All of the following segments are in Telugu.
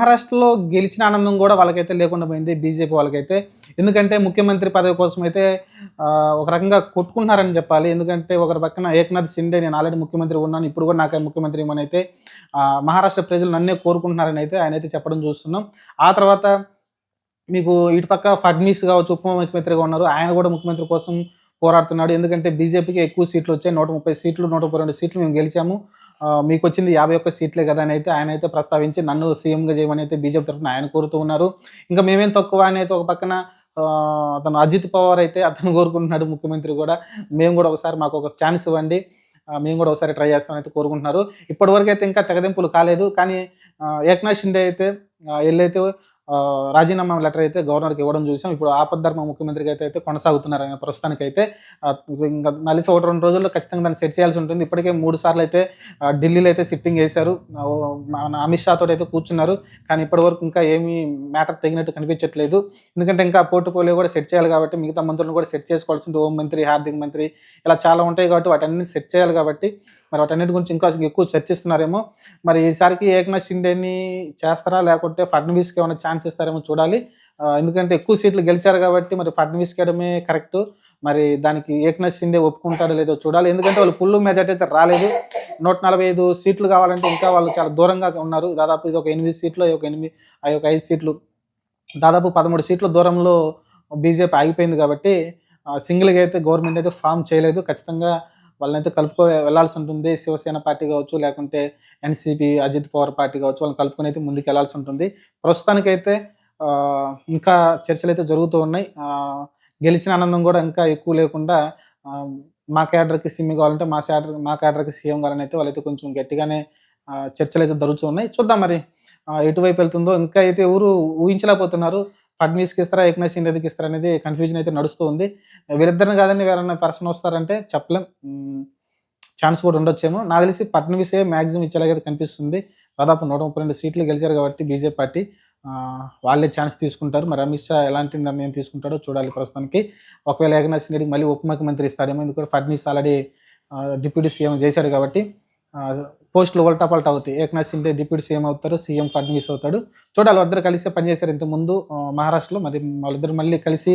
మహారాష్ట్రలో గెలిచిన ఆనందం కూడా వాళ్ళకైతే లేకుండా పోయింది బీజేపీ వాళ్ళకైతే. ఎందుకంటే ముఖ్యమంత్రి పదవి కోసం అయితే ఒక రకంగా కొట్టుకుంటున్నారని చెప్పాలి. ఎందుకంటే ఒకరి పక్కన ఏక్నాథ్ షిండే నేను ఆల్రెడీ ముఖ్యమంత్రి ఉన్నాను. ఇప్పుడు కూడా నాకే ముఖ్యమంత్రి ఇవ్వమని అయితే మహారాష్ట్ర ప్రజలు నన్నే కోరుకుంటున్నారని అయితే ఆయన అయితే చెప్పడం చూస్తున్నాం. ఆ తర్వాత మీకు ఇటుపక్క ఫడ్నీస్ కావచ్చు ఉప ముఖ్యమంత్రిగా ఉన్నారు. ఆయన కూడా ముఖ్యమంత్రి కోసం పోరాడుతున్నాడు. ఎందుకంటే బీజేపీకి ఎక్కువ సీట్లు వచ్చాయి. నూట ముప్పై సీట్లు నూట ముప్పై రెండు సీట్లు మేము గెలిచాము. మీకు వచ్చింది యాభై ఒక్క సీట్లే కదా అని అయితే ఆయన అయితే ప్రస్తావించి నన్ను సీఎంగా చేయమని అయితే బీజేపీ తరఫున ఆయన కోరుతూ ఉన్నారు. ఇంకా మేమేం తక్కువ అని అయితే ఒక పక్కన అతను అజిత్ పవార్ అయితే అతను కోరుకుంటున్నాడు ముఖ్యమంత్రి కూడా. మేము కూడా ఒకసారి మాకు ఒక ఛాన్స్ ఇవ్వండి. మేము కూడా ఒకసారి ట్రై చేస్తామని అయితే కోరుకుంటున్నారు. ఇప్పటివరకు అయితే ఇంకా తెగదింపులు కాలేదు. కానీ ఏక్నాథ్ షిండే అయితే ఆ, ఎల్లైతే రాజీనామా లెటర్ అయితే గవర్నర్కి ఇవ్వడం చూసాం. ఇప్పుడు ఆపద్ధర్మ ముఖ్యమంత్రికి అయితే అయితే కొనసాగుతున్నారు ఆయన ఇంకా నలిసి ఒకటి రెండు రోజుల్లో ఖచ్చితంగా దాన్ని సెట్ చేయాల్సి ఉంటుంది. ఇప్పటికే మూడు సార్లు అయితే ఢిల్లీలో అయితే సిట్టింగ్ వేశారు మన అమిత్ షా తోటి అయితే కూర్చున్నారు. కానీ ఇప్పటివరకు ఇంకా ఏమీ మ్యాటర్ తగినట్టు కనిపించట్లేదు. ఎందుకంటే ఇంకా పోర్టుపోలియో కూడా సెట్ చేయాలి కాబట్టి మిగతా మంత్రులను కూడా సెట్ చేసుకోవాల్సి ఉంటుంది. హోం మంత్రి హార్దిక్ మంత్రి ఇలా చాలా ఉంటాయి కాబట్టి వాటన్ని సెట్ చేయాలి కాబట్టి మరి వాటన్నిటి గురించి ఇంకా ఎక్కువ చర్చిస్తున్నారేమో. మరి ఈసారికి ఏకనాథ్ షిండేని చేస్తారా? లేకుంటే ఫడ్నవీస్కి ఏమైనా ఛాన్స్ ఇస్తారేమో చూడాలి. ఎందుకంటే ఎక్కువ సీట్లు గెలిచారు కాబట్టి మరి ఫడ్నవీస్కి వేయడమే కరెక్ట్. మరి దానికి ఏకనాథ్ షిండే ఒప్పుకుంటాడో లేదో చూడాలి. ఎందుకంటే వాళ్ళు ఫుల్ మెజార్టీ అయితే రాలేదు. నూట నలభై ఐదు సీట్లు కావాలంటే ఇంకా వాళ్ళు చాలా దూరంగా ఉన్నారు. దాదాపు ఇది ఒక ఎనిమిది సీట్లు ఒక ఎనిమిది అవి ఒక ఐదు సీట్లు. దాదాపు పదమూడు సీట్ల దూరంలో బీజేపీ ఆగిపోయింది కాబట్టి సింగిల్గా అయితే గవర్నమెంట్ అయితే ఫామ్ చేయలేదు. ఖచ్చితంగా వాళ్ళనైతే కలుపుకో వెళ్ళాల్సి ఉంటుంది. శివసేన పార్టీ కావచ్చు లేకుంటే ఎన్సీపీ అజిత్ పవర్ పార్టీ కావచ్చు వాళ్ళని కలుపుకొని అయితే ముందుకు వెళ్ళాల్సి ఉంటుంది. ప్రస్తుతానికైతే ఇంకా చర్చలు అయితే జరుగుతూ ఉన్నాయి. గెలిచిన ఆనందం కూడా ఇంకా ఎక్కువ లేకుండా మా క్యాడర్కి సిమ్ కావాలంటే మా క్యాడర్ మా క్యాడర్కి సీఎం కావాలని అయితే వాళ్ళైతే కొంచెం గట్టిగానే చర్చలు అయితే జరుగుతూ ఉన్నాయి. చూద్దాం మరి ఎటువైపు వెళ్తుందో. ఇంకా అయితే ఊరు ఊహించలేకపోతున్నారు. ఫడ్నీస్కి ఇస్తారా ఏకనాథ్ షిండేకి ఇస్తారా అనేది కన్ఫ్యూజన్ అయితే నడుస్తూ ఉంది. వీరిద్దరిని కాదని వేరే పర్సన్ వస్తారంటే చెప్పలేం. ఛాన్స్ కూడా ఉండొచ్చేమో. నాకు తెలిసి ఫడ్నవీసే మ్యాక్సిమం ఇచ్చేలాగైతే కనిపిస్తుంది. దాదాపు నూట ముప్పై రెండు సీట్లు గెలిచారు కాబట్టి బీజేపీ పార్టీ వాళ్ళే ఛాన్స్ తీసుకుంటారు. మరి అమిత్ షా ఎలాంటి నిర్ణయం తీసుకుంటాడో చూడాలి ప్రస్తుతానికి. ఒకవేళ ఏకనాథ్ షిండేకి మళ్ళీ ఉప ముఖ్యమంత్రి ఇస్తాడేమో ఎందుకంటే ఫడ్నీస్ ఆల్రెడీ డిప్యూటీ సీఎం చేశాడు కాబట్టి. పోస్టులు ఉల్టాపల్టా అవుతాయి. ఏకనాథ్ షిండే డిప్యూటీ సీఎం అవుతారు సీఎం ఫడ్నవీస్ అవుతాడు. చూడాలి వాళ్ళిద్దరు కలిసి పనిచేశారు ఇంత ముందు మహారాష్ట్రలో. మరి వాళ్ళిద్దరు మళ్ళీ కలిసి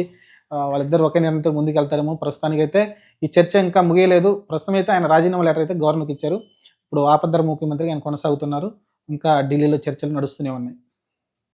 వాళ్ళిద్దరు ఒకే నిర్ణయంతో ముందుకు వెళ్తారేమో ప్రస్తుతానికి అయితే ఈ చర్చ ఇంకా ముగియలేదు. ప్రస్తుతం అయితే ఆయన రాజీనామా లెటర్ అయితే గవర్నర్కి ఇచ్చారు. ఇప్పుడు ఆపద్దర్ ముఖ్యమంత్రిగా ఆయన కొనసాగుతున్నారు. ఇంకా ఢిల్లీలో చర్చలు నడుస్తూనే ఉన్నాయి.